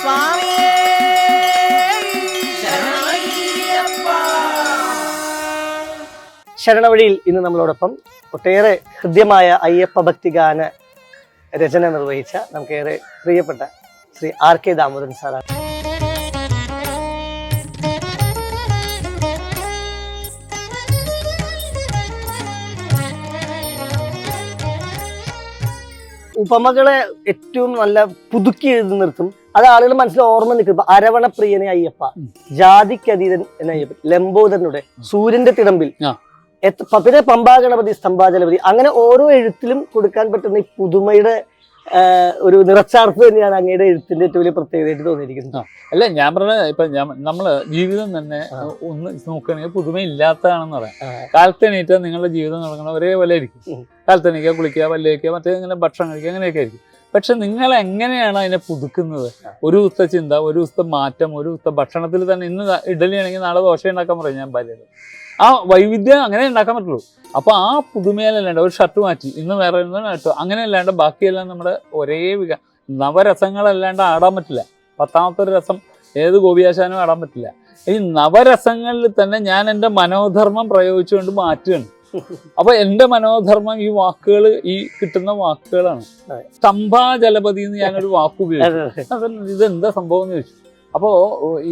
സ്വാമിയേ. ശരണവഴിയിൽ ഇന്ന് നമ്മളോടൊപ്പം ഒട്ടേറെ ഹൃദ്യമായ അയ്യപ്പ ഭക്തിഗാന രചന നിർവഹിച്ച നമുക്കേറെ പ്രിയപ്പെട്ട ശ്രീ ആർ കെ ദാമോദരൻ സാറാണ്. ഉപമകളെ ഏറ്റവും നല്ല പുതുക്കി എഴുതി നിർത്തും. അത് ആളുകൾ മനസ്സിൽ ഓർമ്മ നിൽക്കും. അരവണ പ്രിയനെ അയ്യപ്പ ജാതിക്കതീതൻ എന്ന അയ്യപ്പൻ ലംബോദരനുടെ സൂര്യന്റെ തിടമ്പിൽ. പിന്നെ പമ്പാഗണപതി സ്തംഭാചലപതി അങ്ങനെ ഓരോ എഴുത്തിലും കൊടുക്കാൻ പറ്റുന്ന ഈ പുതുമയുടെ ഒരു നിറച്ചാർത്ത് തന്നെയാണ് അങ്ങയുടെ എഴുത്തിന്റെ ഏറ്റവും വലിയ പ്രത്യേകതയായിട്ട് തോന്നിയിരിക്കുന്നത്. അല്ല ഞാൻ പറഞ്ഞ ഇപ്പൊ നമ്മൾ ജീവിതം തന്നെ. ഒന്ന് നോക്കുകയാണെങ്കിൽ പുതുമയില്ലാത്തതാണെന്ന് പറയാം. കാലത്തെണീറ്റ നിങ്ങളുടെ ജീവിതം നടക്കണം ഒരേപോലെ ആയിരിക്കും. കാലത്തെണീക്കുക കുളിക്കുക പല്ലേക്കുക മറ്റേ ഇങ്ങനെ ഭക്ഷണം കഴിക്കുക അങ്ങനെയൊക്കെ ആയിരിക്കും. പക്ഷെ നിങ്ങൾ എങ്ങനെയാണ് അതിനെ പുതുക്കുന്നത്? ഒരു ദിവസത്തെ ചിന്ത ഒരു ദിവസത്തെ മാറ്റം ഒരു ദിവസത്തെ ഭക്ഷണത്തിൽ തന്നെ ഇന്ന് ഇഡലി ആണെങ്കിൽ നാളെ ദോശ ഉണ്ടാക്കാൻ പറയും ഞാൻ ഭാര്യയോട്. ആ വൈവിധ്യം അങ്ങനെ ഉണ്ടാക്കാൻ പറ്റുള്ളൂ. അപ്പൊ ആ പുതുമയിലല്ലാണ്ട് ഒരു ഷർട്ട് മാറ്റി ഇന്ന് വേറെ ഇന്നിട്ടു അങ്ങനെ അല്ലാണ്ട് ബാക്കിയെല്ലാം നമ്മുടെ ഒരേ വിക നവരസങ്ങളല്ലാണ്ട് ആടാൻ പറ്റില്ല. പത്താമത്തെ ഒരു രസം ഏത് ഗോപിയാശാനും ആടാൻ പറ്റില്ല. ഈ നവരസങ്ങളിൽ തന്നെ ഞാൻ എന്റെ മനോധർമ്മം പ്രയോഗിച്ചുകൊണ്ട് മാറ്റുകയാണ്. അപ്പൊ എന്റെ മനോധർമ്മം ഈ വാക്കുകൾ ഈ കിട്ടുന്ന വാക്കുകളാണ്. സ്തംഭാ ജലപതി എന്ന് ഞാനൊരു വാക്ക് ഉപയോഗിച്ചു. അതെ. അതല്ല, സംഭവം എന്ന് ചോദിച്ചു. അപ്പോ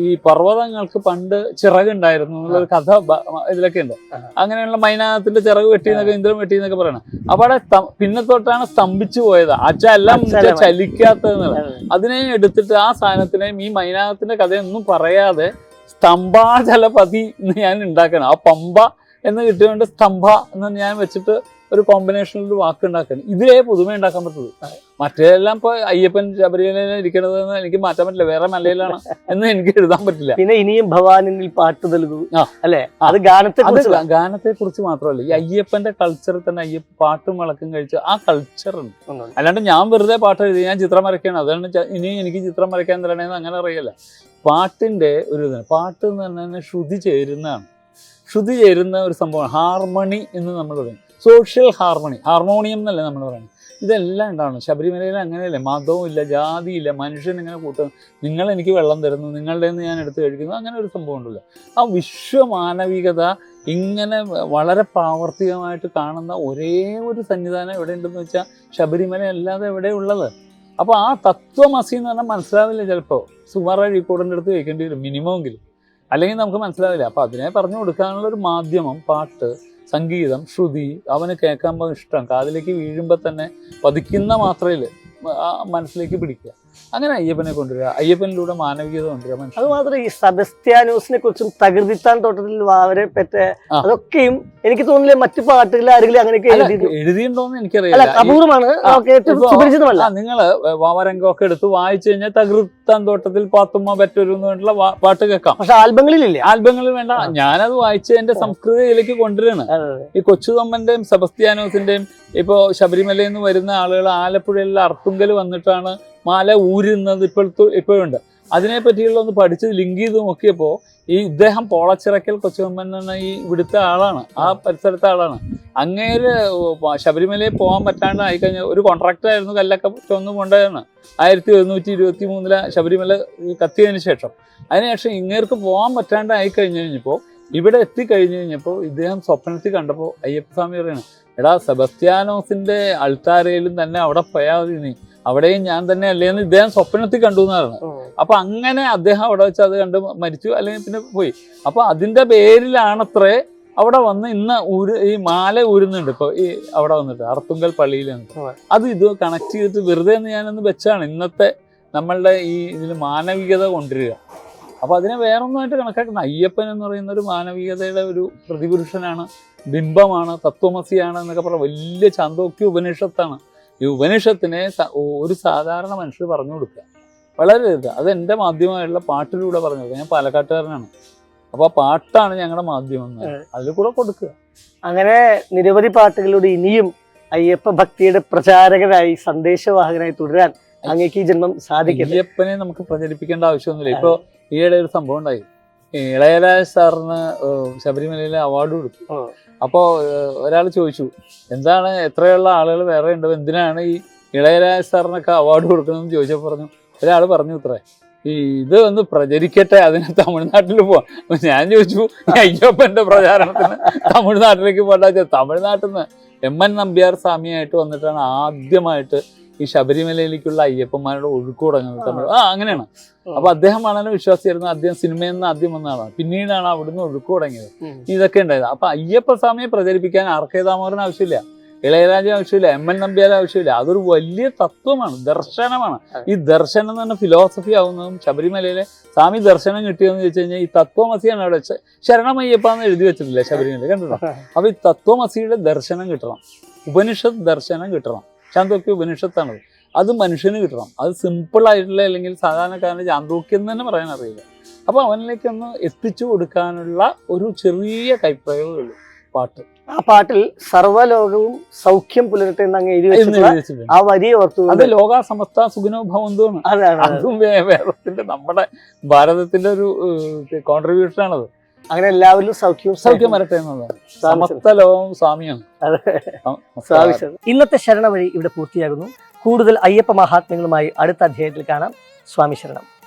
ഈ പർവതങ്ങൾക്ക് പണ്ട് ചിറകുണ്ടായിരുന്നു എന്നുള്ളൊരു കഥ ഇതിലൊക്കെ ഉണ്ട്. അങ്ങനെയുള്ള മൈനാകത്തിന്റെ ചിറക് വെട്ടി എന്നൊക്കെ ഇന്ദ്രൻ വെട്ടി എന്നൊക്കെ പറയണം. അപ്പൊ അവിടെ പിന്നെ തൊട്ടാണ് സ്തംഭിച്ചു പോയത്. അച്ചെല്ലാം എല്ലാം അതിനെയും അതിനെ എടുത്തിട്ട് ആ സാധനത്തിനെയും ഈ മൈനാകത്തിന്റെ കഥയൊന്നും പറയാതെ സ്തംഭാചലപതി എന്ന് ഞാൻ ഉണ്ടാക്കണം. ആ പമ്പ എന്ന് കിട്ടിയതുകൊണ്ട് സ്തംഭ എന്ന് ഞാൻ വെച്ചിട്ട് ഒരു കോമ്പിനേഷനിൽ ഒരു വാക്ക് ഉണ്ടാക്കാൻ ഇതിലേ പുതുമ ഉണ്ടാക്കാൻ പറ്റുള്ളൂ മറ്റേതെല്ലാം ഇപ്പൊ അയ്യപ്പൻ ശബരിമലയിൽ ഇരിക്കണത് എന്ന് എനിക്ക് മാറ്റാൻ പറ്റില്ല. വേറെ മലയിലാണ് എന്ന് എനിക്ക് എഴുതാൻ പറ്റില്ല. പിന്നെ ഇനിയും ഭവാനിൽ പാട്ട് നൽകൂ. അല്ലെ? അത് ഗാനത്തെ ഗാനത്തെ കുറിച്ച് മാത്രമല്ല ഈ അയ്യപ്പന്റെ കൾച്ചറിൽ തന്നെ അയ്യപ്പ പാട്ടും വിളക്കും കഴിച്ച് ആ കൾച്ചർ ഉണ്ട്. അല്ലാണ്ട് ഞാൻ വെറുതെ പാട്ട് എഴുതി ഞാൻ ചിത്രം വരയ്ക്കണം ഇനിയും ഇനി എനിക്ക് ചിത്രം വരയ്ക്കാൻ തരണേന്ന് അങ്ങനെ അറിയില്ല. പാട്ടിന്റെ ഒരു പാട്ട് എന്ന് പറഞ്ഞാൽ ശ്രുതി ചേരുന്നതാണ്. ശ്രുതി ചേരുന്ന ഒരു സംഭവമാണ്. ഹാർമണി എന്ന് നമ്മൾ പറയും. Social harmony. ഹാർമോണിയം എന്നല്ലേ നമ്മൾ പറയുന്നത്. ഇതെല്ലാം ഉണ്ടാവണം. ശബരിമലയിൽ അങ്ങനെയല്ലേ? മതവും ഇല്ല ജാതിയില്ല മനുഷ്യൻ ഇങ്ങനെ കൂട്ടുന്നു നിങ്ങൾ എനിക്ക് വെള്ളം തരുന്നു നിങ്ങളുടെ നിന്ന് ഞാൻ എടുത്ത് കഴിക്കുന്നു അങ്ങനെ ഒരു സംഭവം ഉണ്ടല്ലോ. ആ വിശ്വമാനവികത ഇങ്ങനെ വളരെ പ്രാവർത്തികമായിട്ട് കാണുന്ന ഒരേ ഒരു സന്നിധാനം എവിടെ ഉണ്ടെന്ന് വെച്ചാൽ ശബരിമല അല്ലാതെ എവിടെ ഉള്ളത്? അപ്പോൾ ആ തത്വമസി എന്ന് പറഞ്ഞാൽ മനസ്സിലാവില്ല ചിലപ്പോൾ സുമാർ അഴീക്കോടിന്റെ അടുത്ത് വയ്ക്കേണ്ടി വരും മിനിമമെങ്കിലും അല്ലെങ്കിൽ നമുക്ക് മനസ്സിലാവില്ല. അപ്പോൾ അതിനെ പറഞ്ഞു കൊടുക്കാനുള്ള ഒരു മാധ്യമം പാട്ട് സംഗീതം ശ്രുതി അവന് കേൾക്കാൻ ഇഷ്ടം. കാതിലേക്ക് വീഴുമ്പോൾ തന്നെ പതിക്കുന്ന മാത്രയിൽ മനസ്സിലേക്ക് പിടിക്കുക. അങ്ങനെ അയ്യപ്പനെ കൊണ്ടുവരിക. അയ്യപ്പനിലൂടെ മാനവികത കൊണ്ടുവരിക മനുഷ്യ അത് മാത്രമേ ഈ സെബസ്ത്യാനോസിനെ കുറിച്ചും തകൃതിത്താൻ തോട്ടത്തിൽ വാവരെ പറ്റ അതൊക്കെയും എനിക്ക് തോന്നില്ല മറ്റു പാട്ടുകളിൽ ആരെങ്കിലും അങ്ങനെയൊക്കെ എഴുതിയിട്ടുണ്ടോന്ന് എനിക്കറിയില്ല. അപൂർവമാണ് സുപരിചിതമല്ല. നിങ്ങൾ നിങ്ങൾ വാവരംഗമൊക്കെ എടുത്ത് വായിച്ചു കഴിഞ്ഞാൽ തകൃത്താൻ തോട്ടത്തിൽ പാത്തുമ്മ പറ്റൊരു പറഞ്ഞിട്ടുള്ള പാട്ട് കേൾക്കാം. പക്ഷെ ആൽബങ്ങളിലില്ലേ? ആൽബങ്ങളിൽ വേണ്ട. ഞാനത് വായിച്ച് എന്റെ സംസ്കൃതിയിലേക്ക് കൊണ്ടുവരണം ഈ കൊച്ചു ഈ കൊച്ചുതമ്മന്റെയും സെബസ്ത്യാനോസിന്റെയും ഇപ്പോ ശബരിമലയിൽ നിന്ന് വരുന്ന ആളുകൾ ആലപ്പുഴയിലെ അർത്തുങ്കൽ വന്നിട്ടാണ് മാല ഊരുന്നത് ഇപ്പോഴത്തെ ഇപ്പോഴുണ്ട്. അതിനെ പറ്റിയുള്ള ഒന്ന് പഠിച്ച് ലിങ്ക് ചെയ്ത് നോക്കിയപ്പോൾ ഈ ഇദ്ദേഹം പോളച്ചിറക്കൽ കൊച്ചുമ്മൻ എന്ന ഈ ഇവിടുത്തെ ആളാണ്. ആ പരിസരത്തെ ആളാണ്. അങ്ങേര് ശബരിമലയിൽ പോകാൻ പറ്റാണ്ട് ആയിക്കഴിഞ്ഞാൽ ഒരു കോൺട്രാക്ടറായിരുന്നു കല്ലൊക്കെ ചൊന്ന് കൊണ്ടുവരുന്നത് ആയിരത്തി ഒരുന്നൂറ്റി ഇരുപത്തി മൂന്നിലെ ശബരിമല കത്തിയതിന് ശേഷം. അതിനുശേഷം ഇങ്ങേർക്ക് പോകാൻ പറ്റാണ്ട് ആയി കഴിഞ്ഞപ്പോൾ ഇവിടെ എത്തിക്കഴിഞ്ഞു കഴിഞ്ഞപ്പോൾ ഇദ്ദേഹം സ്വപ്നത്തിൽ കണ്ടപ്പോൾ അയ്യപ്പസ്വാമി പറയുന്നത് എടാ സെബസ്ത്യാനോസിന്റെ അൾത്താരയിലും തന്നെ അവിടെ പോയാൽ മതി നീ. അവിടെയും ഞാൻ തന്നെ അല്ലേന്ന് ഇദ്ദേഹം സ്വപ്നത്തിൽ കണ്ടു എന്നാണ്. അപ്പൊ അങ്ങനെ അദ്ദേഹം അവിടെ വെച്ച് അത് കണ്ട് മരിച്ചു അല്ലെങ്കിൽ പിന്നെ പോയി. അപ്പൊ അതിന്റെ പേരിലാണത്രേ അവിടെ വന്ന് ഇന്ന് ഊര് ഈ മാല ഊരുന്നുണ്ട്. ഇപ്പൊ ഈ അവിടെ വന്നിട്ട് അർത്തുങ്കൽ പള്ളിയിൽ അത് ഇത് കണക്ട് ചെയ്തിട്ട് വെറുതെ എന്ന് ഞാനൊന്ന് വെച്ചാണ് ഇന്നത്തെ നമ്മളുടെ ഈ ഇതിൽ മാനവികത കൊണ്ടുവരിക. അപ്പൊ അതിനെ വേറൊന്നുമായിട്ട് കണക്കാക്കുന്ന അയ്യപ്പൻ എന്ന് പറയുന്ന ഒരു മാനവികതയുടെ ഒരു പ്രതിപുരുഷനാണ് ബിംബമാണ് തത്വമസിയാണ് എന്നൊക്കെ പറഞ്ഞ വലിയ ചാന്തോക്യ ഉപനിഷത്താണ്. ഈ ഉപനിഷത്തിനെ ഒരു സാധാരണ മനുഷ്യർ പറഞ്ഞു കൊടുക്കുക. വളരെ ഇത് അത് എന്റെ മാധ്യമമായിട്ടുള്ള പാട്ടിലൂടെ പറഞ്ഞു കൊടുക്കുക. ഞാൻ പാലക്കാട്ടുകാരനാണ്. അപ്പൊ ആ പാട്ടാണ് ഞങ്ങളുടെ മാധ്യമം. അതിൽ കൂടെ കൊടുക്കുക. അങ്ങനെ നിരവധി പാട്ടുകളിലൂടെ ഇനിയും അയ്യപ്പ ഭക്തിയുടെ പ്രചാരകനായി സന്ദേശവാഹകനായി തുടരാൻ അങ്ങേക്ക് ഈ ജന്മം സാധിക്കും അയ്യപ്പനെ നമുക്ക് പ്രചരിപ്പിക്കേണ്ട ആവശ്യമൊന്നുമില്ല. ഇപ്പോ ഈയിടെ ഒരു സംഭവം ഉണ്ടായി. ഇളയരാജ് സാറിന് ശബരിമലയിലെ അവാർഡ് കൊടുത്തു. അപ്പോൾ ഒരാൾ ചോദിച്ചു എന്താണ് എത്രയുള്ള ആളുകൾ വേറെ ഉണ്ട്? എന്തിനാണ് ഈ ഇളയരാജ സാറിനൊക്കെ അവാർഡ് കൊടുക്കണമെന്ന് ചോദിച്ചപ്പോൾ പറഞ്ഞു ഒരാൾ പറഞ്ഞു ഇത്രേ ഈ ഇത് ഒന്ന് പ്രചരിക്കട്ടെ അതിന് തമിഴ്നാട്ടിൽ പോവാം. ഞാൻ ചോദിച്ചു അയ്യപ്പന്റെ പ്രചാരണത്തിന് തമിഴ്നാട്ടിലേക്ക് പോകണ്ട തമിഴ്നാട്ടിൽ നിന്ന് എം എൻ നമ്പ്യാർ സ്വാമിയായിട്ട് വന്നിട്ടാണ് ആദ്യമായിട്ട് ഈ ശബരിമലയിലേക്കുള്ള അയ്യപ്പന്മാരുടെ ഒഴുക്കുടങ്ങുന്നത് തമിഴ്. ആ. അങ്ങനെയാണ്. അപ്പൊ അദ്ദേഹമാണല്ലോ വിശ്വാസിയായിരുന്നു. അദ്ദേഹം സിനിമയിൽ നിന്ന് ആദ്യം വന്നതാണ്. പിന്നീടാണ് അവിടുന്ന് ഒഴുക്കു തുടങ്ങിയത് ഇതൊക്കെ ഉണ്ടായത്. അപ്പൊ അയ്യപ്പ സ്വാമിയെ പ്രചരിപ്പിക്കാൻ ആർ കെ ദാമോദരൻ ആവശ്യമില്ല. ഇളയരാജ ആവശ്യമില്ല. എം എൻ നമ്പ്യാർ ആവശ്യമില്ല. അതൊരു വലിയ തത്വമാണ്. ദർശനമാണ്. ഈ ദർശനം എന്ന് പറഞ്ഞ ഫിലോസഫി ആവുന്നതും ശബരിമലയിലെ സ്വാമി ദർശനം കിട്ടിയെന്ന് ചോദിച്ചു കഴിഞ്ഞാൽ ഈ തത്വമസിയാണ് അവിടെ ശരണമയ്യപ്പ എന്ന് എഴുതി വെച്ചിട്ടില്ല ശബരിമല? കണ്ടിട്ടോ അപ്പൊ ഈ തത്വമസിയുടെ ദർശനം കിട്ടണം. ഉപനിഷത്ത് ദർശനം കിട്ടണം. ചാന്തോക്യ ഉപനിഷത്താണത്. അത് മനുഷ്യന് കിട്ടണം. അത് സിമ്പിൾ ആയിട്ടുള്ള അല്ലെങ്കിൽ സാധാരണക്കാരന് ചാന്തോക്യം തന്നെ പറയാൻ അറിയില്ല. അപ്പോൾ അവനിലേക്കൊന്ന് എത്തിച്ചു കൊടുക്കാനുള്ള ഒരു ചെറിയ കൈപ്രയോഗമേ ഉള്ളൂ പാട്ട്. ആ പാട്ടിൽ സർവലോകവും സൗഖ്യം പുലരട്ടെ എന്ന് അങ്ങ് എഴുതി. ആ വരി ഓർത്തു അത് ലോക സമസ്ത സുഖനോ അതാണ്. അതും വേറെ വേദത്തിന്റെ നമ്മുടെ ഭാരതത്തിന്റെ ഒരു കോൺട്രിബ്യൂഷൻ ആണത്. അങ്ങനെ എല്ലാവരിലും സൗഖ്യവും സൗഖ്യം വരട്ടെ എന്നതാണ് സമസ്ത സ്വാമിയാണ്. ഇന്നത്തെ ശരണ. വഴി ഇവിടെ പൂർത്തിയാകുന്നു. കൂടുതൽ അയ്യപ്പ മഹാത്മ്യങ്ങളുമായി അടുത്ത അധ്യായത്തിൽ കാണാം. സ്വാമി ശരണം.